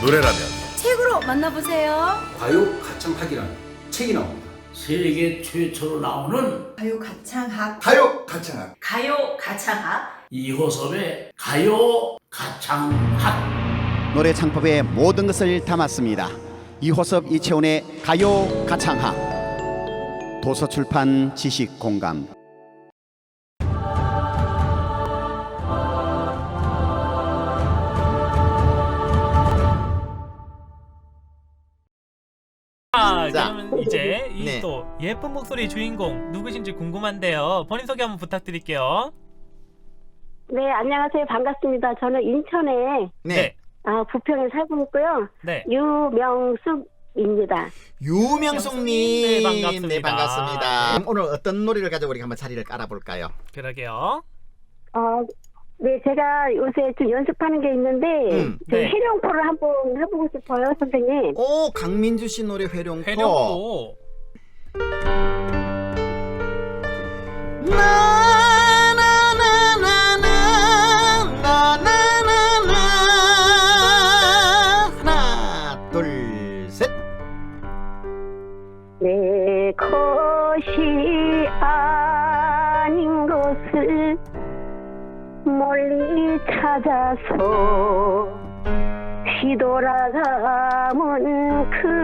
노래라면 책으로 만나보세요. 가요 가창학이라는 책이 나옵니다. 세계 최초로 나오는 가요 가창학. 가요 가창학 가요 가창학. 이호섭의 가요 가창학 노래 창법의 모든 것을 담았습니다. 이호섭 이채훈의 가요 가창학 도서출판 지식공감 예쁜 목소리 주인공 누구신지 궁금한데요. 본인 소개 한번 부탁드릴게요. 네, 안녕하세요. 반갑습니다. 저는 인천에 네. 아, 부평에 살고 있고요. 네. 유명숙입니다. 유명숙님 네, 반갑습니다. 네, 반갑습니다. 그럼 오늘 어떤 노래를 가지고 우리 한번 자리를 깔아볼까요? 그러게요. 어, 네, 제가 요새 좀 연습하는 게 있는데 음, 저 네. 해룡포를 한번 해보고 싶어요, 선생님. 오 강민주 씨 노래 회룡포. 회룡포. 내 것이 아닌 것을 멀리 찾아서 뒤돌아가면 그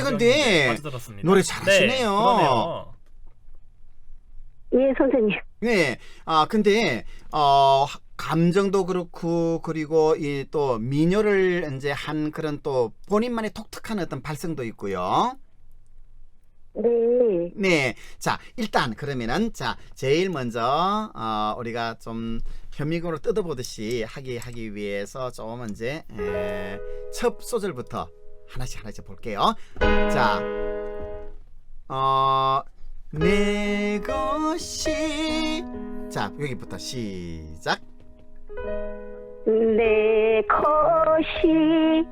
아, 아니 근데 들었습니다. 노래 잘하시네요. 네, 그러네요. 예, 선생님. 네. 아 근데 어 감정도 그렇고 그리고 이또 민요를 이제 한 그런 또 본인만의 독특한 어떤 발성도 있고요. 네. 네. 자, 일단 그러면은 자, 제일 먼저 어 우리가 좀 현미경으로 뜯어보듯이 하기 하기 위해서 좀 이제 에, 첫 소절부터 하나씩 하나씩 볼게요. 자. 어, 내 것이 자, 여기부터 시작. 내 것이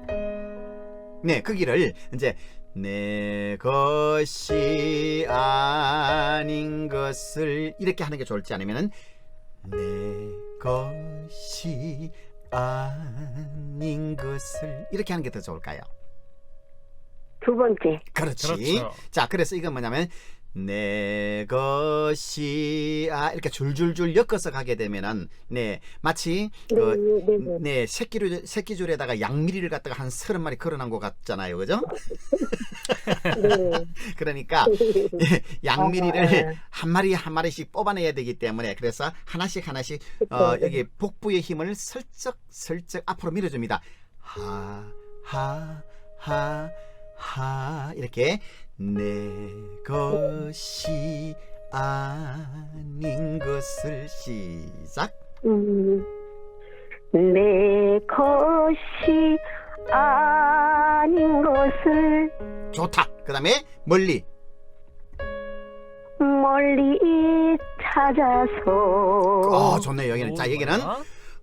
네, 그 길을 이제 내 것이 아닌 것을 이렇게 하는 게 좋을지 아니면은 내 것이 아닌 것을 이렇게 하는 게 더 좋을까요? 두 번째. 그렇지. 그렇죠. 자, 그래서 이건 뭐냐면 내 것이 아 이렇게 줄줄줄 엮어서 가게 되면은 네 마치 네, 그 네, 네. 네, 새끼줄 새끼줄에다가 양미리를 갖다가 한 서른 마리 걸어놓은 것 같잖아요, 그죠? 네. 그러니까 예, 양미리를 한 마리 한 마리씩 뽑아내야 되기 때문에 그래서 하나씩 하나씩 어, 그쵸. 여기 복부의 힘을 슬쩍 슬쩍 앞으로 밀어줍니다. 하하하 하 이렇게 내 것이 아닌 것을 시작. 음, 내 것이 아닌 것을 좋다. 그 다음에 멀리 멀리 찾아서 어 좋네요 여기는 자 여기는.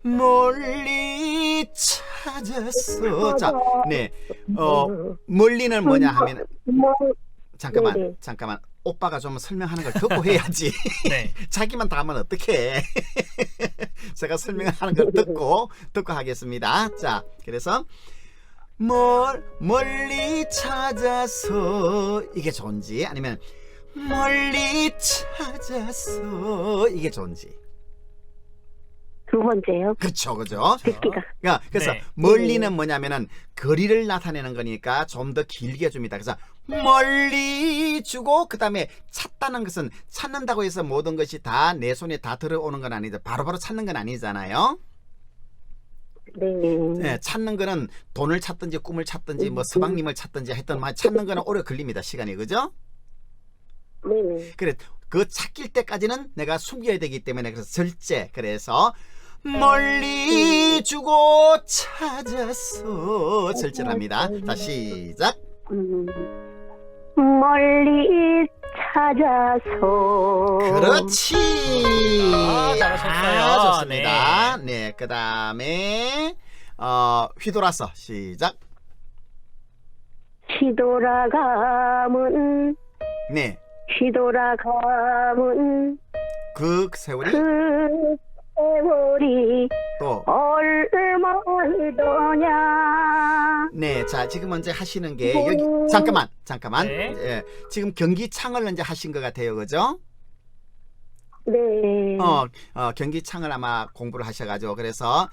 멀리 찾 았어. 자, 네. 어, 멀리는 뭐냐 하면 뭐, 잠깐만. 네네. 잠깐만. 오빠가 좀 설명하는 걸 듣고 해야지. 네. 자기만 다 하면 어떡해. 제가 설명하는 걸 듣고 듣고 하겠습니다. 자, 그래서 멀 멀리 찾아서 이게 좋은지 아니면 멀리 찾아서 이게 좋은지. 두 번째요. 그쵸, 그죠? 듣기가. 야, 그래서 네. 멀리는 뭐냐면은 거리를 나타내는 거니까 좀 더 길게 줍니다. 그래서 멀리 주고 그다음에 찾다는 것은 찾는다고 해서 모든 것이 다 내 손에 다 들어오는 건 아니죠. 바로바로 찾는 건 아니잖아요. 네. 네, 찾는 거는 돈을 찾든지 꿈을 찾든지 뭐 서방님을 찾든지 했던 말 찾는 거는 오래 걸립니다. 시간이 그죠? 네네. 그래 그 찾길 때까지는 내가 숨겨야 되기 때문에 그래서 절제 그래서 멀리 주고 찾아서 절제를 합니다. 자 시작. 음, 멀리 찾아서. 그렇지. 아, 잘하셨어요. 아, 좋습니다. 네, 그 다음에 어 휘돌아서 시작. 휘돌아가면 네, 그 세월이 그 세월이 또 얼마이더냐 네, 자 지금 먼저 하시는 게 여기 잠깐만, 잠깐만. 네. 예, 지금 경기 창을 먼저 하신 것 같아요, 그죠? 네 어, 어 경기 창을 아마 공부를 하셔가지고 그래서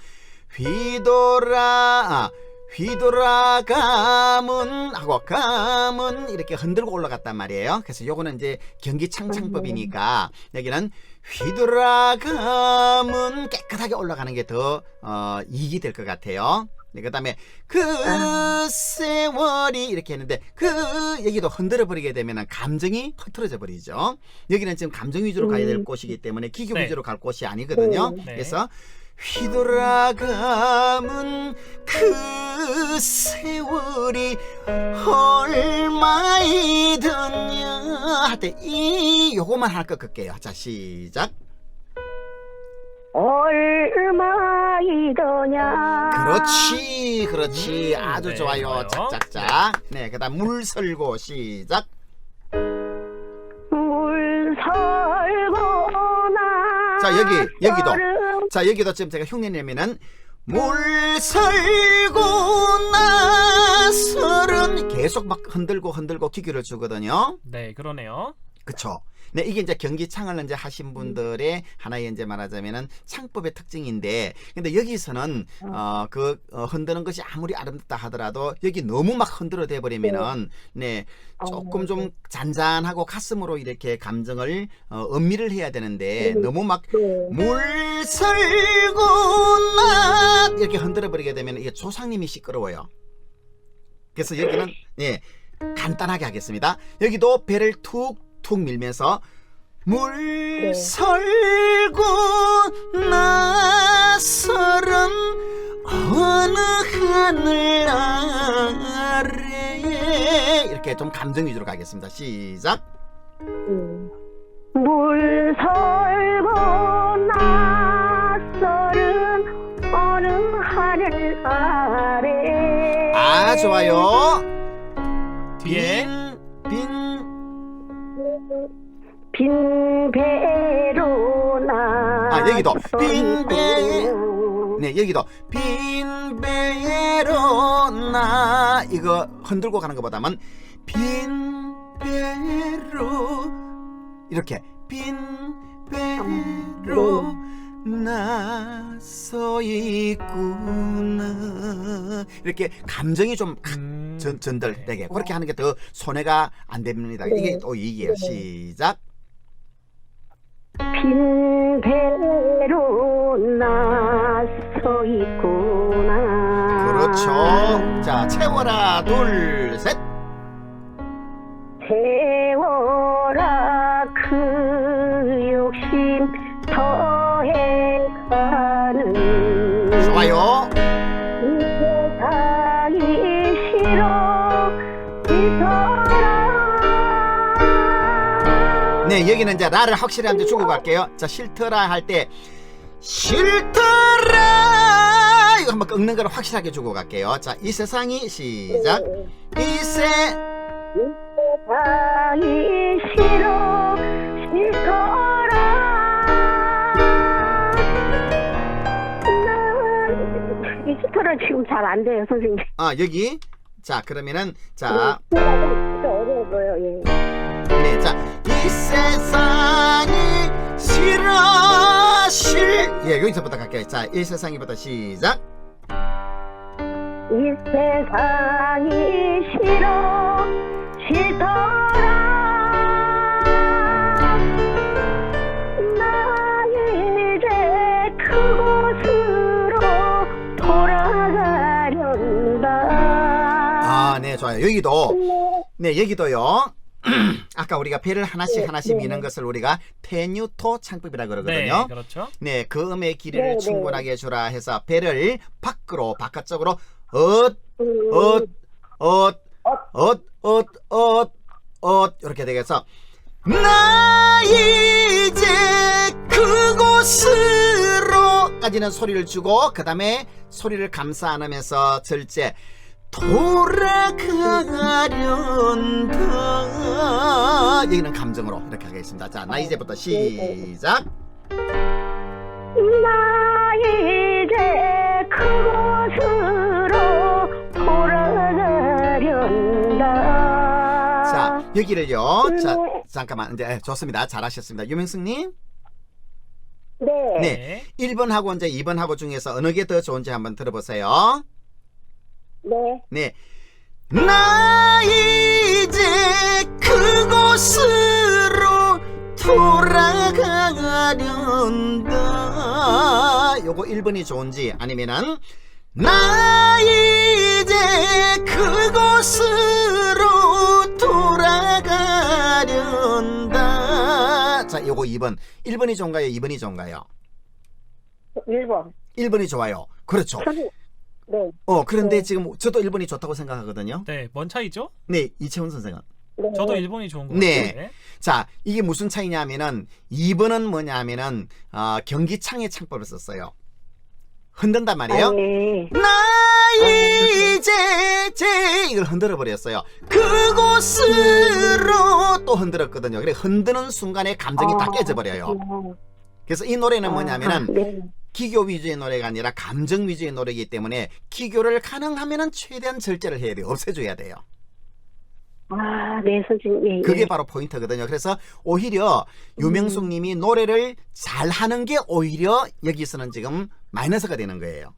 휘돌아, 아, 휘돌아 가문 하고 가문 이렇게 흔들고 올라갔단 말이에요. 그래서 요거는 이제 경기 창 창법이니까 여기는 휘돌아가문 깨끗하게 올라가는 게더 어, 이익이 될 것 같아요. 네, 그 다음에 그 세월이 이렇게 했는데 그 여기도 흔들어 버리게 되면 감정이 흐트러져 버리죠. 여기는 지금 감정 위주로 가야 될 곳이기 때문에 기교 네. 위주로 갈 곳이 아니거든요. 네. 그래서 휘돌아가면 그 세월이 얼마이더냐 할때 이 요거만 할 것 같게요. 자 시작. 얼마이더냐 그렇지, 그렇지. 음, 아주 네, 좋아요. 좋아요. 짝짝짝. 네, 그다음 물 설고 시작. 물 설거나 자, 여기, 여기도. 자, 여기도 지금 제가 흉내 내면은 물 설고 나설은 계속 막 흔들고 흔들고 기교를 주거든요. 네, 그러네요. 그쵸. 네, 이게 이제 경기 창을 이제 하신 분들의 하나의 이제 말하자면은 창법의 특징인데, 근데 여기서는 어, 그 어, 흔드는 것이 아무리 아름답다 하더라도 여기 너무 막 흔들어 대 버리면은 네 조금 좀 잔잔하고 가슴으로 이렇게 감정을 어, 음미를 해야 되는데 너무 막 네. 물 설고 나 이렇게 흔들어 버리게 되면 이게 조상님이 시끄러워요. 그래서 여기는 예 간단하게 하겠습니다. 여기도 배를 툭 툭 밀면서 물 네. 설고 나설은 어느 하늘 아래에 이렇게 좀 감정 위주로 가겠습니다. 시작. 음. 물 설고 나설은 어느 하늘 아래 아 좋아요. 뒤에 빈 배로 나 아, 여기도 빈 배. 네 여기도 빈 배로 나 이거 흔들고 가는 것보다는 빈 배로 이렇게 빈 배로 나서 있구나 이렇게 감정이 좀 음, 전, 네. 전달되게 그렇게 하는 게 더 손해가 안 됩니다. 이게 네. 또 이익이에요. 시작. 빈 배로 나서 있구나 그렇죠. 자, 채워라. 둘, 셋. 세 네, 여기는 이제 라를 확실히 한번 주고 갈게요. 자, 싫더라 할 때 싫더라 이거 한번 꺾는 걸 확실하게 주고 갈게요. 자, 이 세상이 시작. 이 세, 세상이 싫어 싫더라 나이 싫더라 지금 잘 안 돼요 선생님 아, 여기. 자, 그러면은, 자, 네, 좀 어려워 보여 예. 네, 자, 이 세상이 싫어, 싫. 예, 여기서부터 갈게요. 자, 이 세상이부터 시작. 이 세상이 싫어 싫더라 나 이제 그곳으로 돌아가련다 아, 네, 좋아요. 여기도, 네, 여기도요. 아까 우리가 배를 하나씩 하나씩 미는 것을 우리가 테뉴토 창법이라 네, 그러거든요. 그렇죠. 네, 그 음의 길이를 네, 네. 충분하게 주라 해서 배를 밖으로 바깥쪽으로 엇, 음, 엇, 엇, 엇, 엇, 엇, 엇 이렇게 되겠어. 나 이제 그곳으로까지는 소리를 주고 그 다음에 소리를 감싸 안으면서 절제 돌아가련다 여기는 감정으로 이렇게 하겠습니다. 자, 나 이제부터 시작. 나 이제 그곳으로 돌아가련다 자 여기를요. 자 네. 잠깐만 이제 예, 좋습니다. 잘하셨습니다. 유명승님. 네. 네. 1번하고 이제 2번하고 중에서 어느 게 더 좋은지 한번 들어보세요. 네. 네. 나 이제 그곳으로 돌아가련다. 요거 1번이 좋은지 아니면은 나 이제 그곳으로 돌아가련다. 자, 요거 2번. 1번이 좋은가요? 2번이 좋은가요? 1번. 1번이 좋아요. 그렇죠. 네. 어, 그런데 네. 지금 저도 1번이 좋다고 생각하거든요. 네, 뭔 차이죠? 네, 이채훈 선생은. 네. 저도 일본이 좋은 것 네. 같아요. 자, 이게 무슨 차이냐면은 2번은 뭐냐면은 어, 경기창의 창법을 썼어요. 흔든단 말이에요. 아, 네. 나 이제 제 이걸 흔들어 버렸어요. 그곳으로 또 흔들었거든요. 그래 흔드는 순간에 감정이 다 아, 깨져 버려요. 그래서 이 노래는 뭐냐면은 아, 네. 기교 위주의 노래가 아니라 감정 위주의 노래이기 때문에 기교를 가능하면은 최대한 절제를 해야 돼요. 없애줘야 돼요. 아, 네, 선생님. 예, 예. 그게 바로 포인트거든요. 그래서 오히려 유명숙 님이 노래를 잘 하는 게 오히려 여기서는 지금 마이너스가 되는 거예요.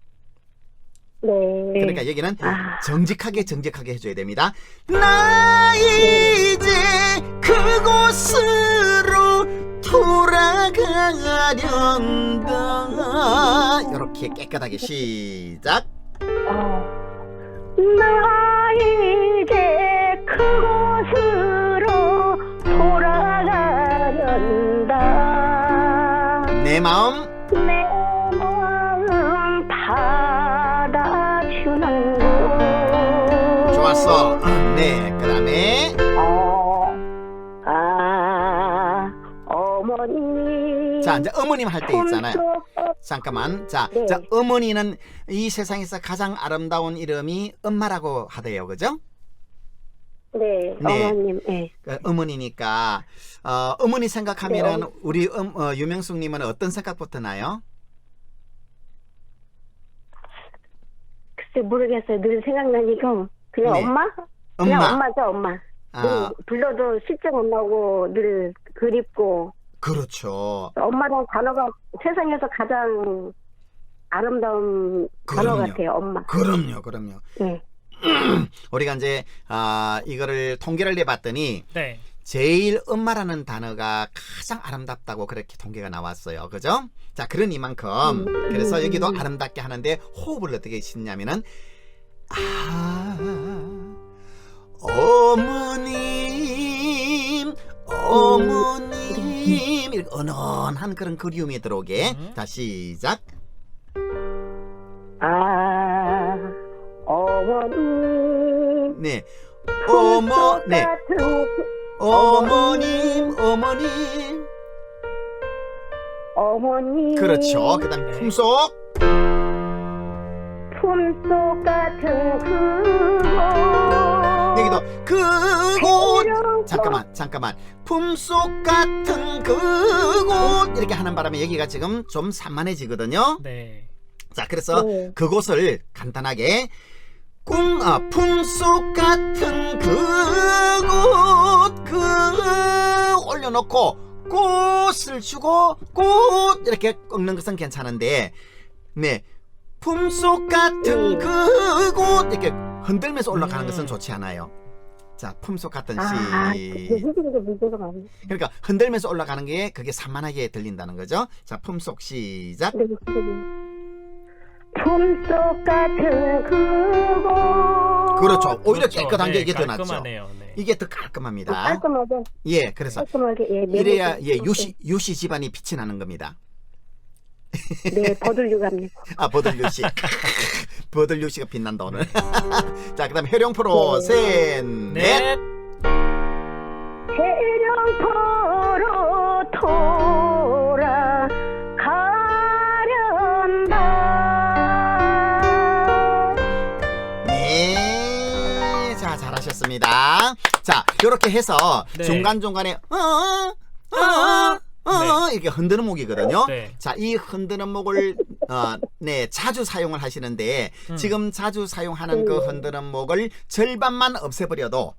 네. 그러니까 여기는 아. 정직하게 정직하게 해줘야 됩니다. 나 이제 그곳으로 돌아가련다. 이렇게 깨끗하게 시작. 어. 나 이제 그곳으로 돌아가련다. 내 마음 내 마음 받아주는 곳. 좋았어. 네, 그 다음에 자 이제 어머님 할 때 있잖아요. 잠깐만. 자, 네. 자, 어머니는 이 세상에서 가장 아름다운 이름이 엄마라고 하대요. 그죠? 네, 네. 어머님, 네. 그 어머니니까 어, 어머니 생각하면은 네. 우리 음, 어, 유명숙 님은 어떤 생각부터 나요? 글쎄 모르겠어요. 늘 생각나니까 그냥 네. 엄마? 그냥 엄마. 엄마죠, 엄마. 아, 늘 불러도 안 나고 늘 그립고 그렇죠. 엄마라는 단어가 세상에서 가장 아름다운 단어 그럼요. 같아요, 엄마. 그럼요. 그럼요. 네. 우리가 이제 아, 이거를 통계를 내 봤더니 네. 제일 엄마라는 단어가 가장 아름답다고 그렇게 통계가 나왔어요. 그죠? 자, 그런 이만큼 음. 그래서 여기도 아름답게 하는데 호흡을 어떻게 씻냐면은 아 어머님 어머님 이렇게 은은한 그런 그리움이 들어오게 음. 자 시작 아, 어머님. 네 어머 네 같은 어머님 어머님 어머님. 그렇죠 그 다음 네. 품속 품속 같은 그곳 여기도 그곳 잠깐만 잠깐만 품속 같은 그곳 이렇게 하는 바람에 여기가 지금 좀 산만해지거든요. 네. 자 그래서 네. 그곳을 간단하게 꿈, 아, 품속 같은 그곳 그 올려놓고 꽃을 주고 꽃 이렇게 꺾는 것은 괜찮은데 네 품속 같은 음. 그곳 이렇게 흔들면서 올라가는 음. 것은 좋지 않아요. 자 품속 같은 아, 시 많네. 그러니까 흔들면서 올라가는 게 그게 산만하게 들린다는 거죠. 자 품속 시작. 네, 네. 품속 같은 그곳 그렇죠. 오히려 그렇죠. 깨끗한 게 네, 이게 더 낫죠. 깔끔하네요. 네. 이게 더 깔끔합니다. 깔끔하게 예, 그래서 깔끔하게 예, 이래야 예 있고. 유시 유시 집안이 빛이 나는 겁니다. 네 버들육합니다. 아 버들유시 버들유시가 빛난다 오늘. 자 그다음 해룡포로 셋 넷. 네. 해령포로 돌아가련다 네. 자 잘하셨습니다. 자 이렇게 해서 네. 중간 중간에 어, 어, 어, 이렇게 흔드는 목이거든요. 네. 자, 이 흔드는 목을 어, 네 자주 사용을 하시는데 음. 지금 자주 사용하는 그 흔드는 목을 절반만 없애버려도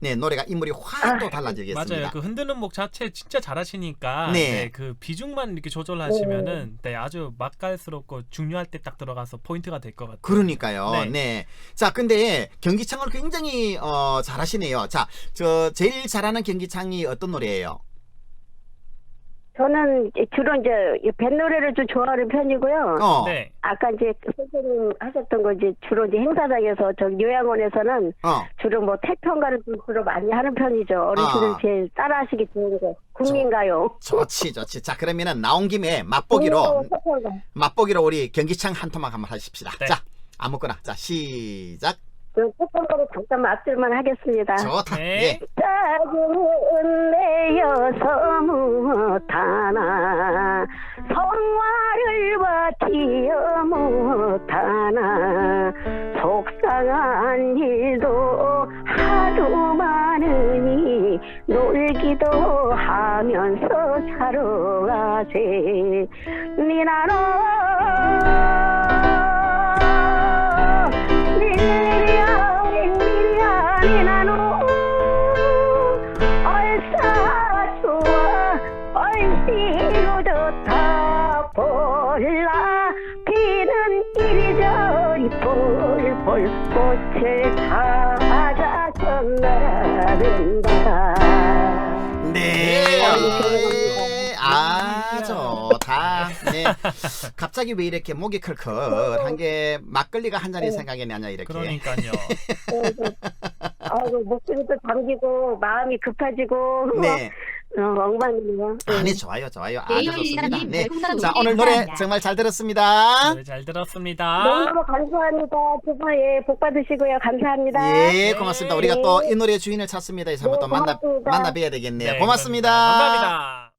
네 노래가 인물이 확 또 달라지겠습니다. 맞아요. 그 흔드는 목 자체 진짜 잘하시니까 네. 네. 그 비중만 이렇게 조절하시면은 네 아주 맛깔스럽고 중요할 때 딱 들어가서 포인트가 될 것 같아요. 그러니까요. 네. 네. 자, 근데 경기창을 굉장히 어, 잘하시네요. 자, 저 제일 잘하는 경기창이 어떤 노래예요? 저는 이제 주로 이제 뱃노래를 좀 좋아하는 편이고요. 어, 네. 아까 이제 선생님 하셨던 거 이제 주로 이제 행사장에서 저 요양원에서는 어, 주로 뭐 태평가를 좀 주로 많이 하는 편이죠. 어르신들 아. 제일 따라하시기 좋은 거 국민가요. 좋지, 좋지. 자, 그러면은 나온 김에 맛보기로 어, 태평가. 맛보기로 우리 경기창 한 토막 한번 하십시다. 네. 자, 아무거나. 자, 시작. 저 태평가를 잠깐 앞들만 하겠습니다. 좋다. 네. 예. 짜증은 내어서 못하나 성화를 버티어 못하나 속상한 일도 하도 많으니 놀기도 하면서 자러 가세 니나노 좋다. 네. 갑자기 왜 이렇게 목이 클클한 게 막걸리가 한 잔이 생각이 나냐 이렇게. 그러니까요. 아이고 목소리도 잠기고 마음이 급해지고 네. 어, 엉망이네요 아니 좋아요, 좋아요. 아주 네이버 좋습니다. 일사님 네. 별풍선 자, 50개 오늘 노래 감사합니다. 정말 잘 들었습니다. 노래 잘 들었습니다. 너무너무 감사합니다. 두분 예, 복 받으시고요. 감사합니다. 예, 고맙습니다. 우리가 또 이 노래의 주인을 찾습니다. 그래서 한번 또 네, 만나 고맙습니다. 만나 뵈야 되겠네요. 네, 고맙습니다. 감사합니다.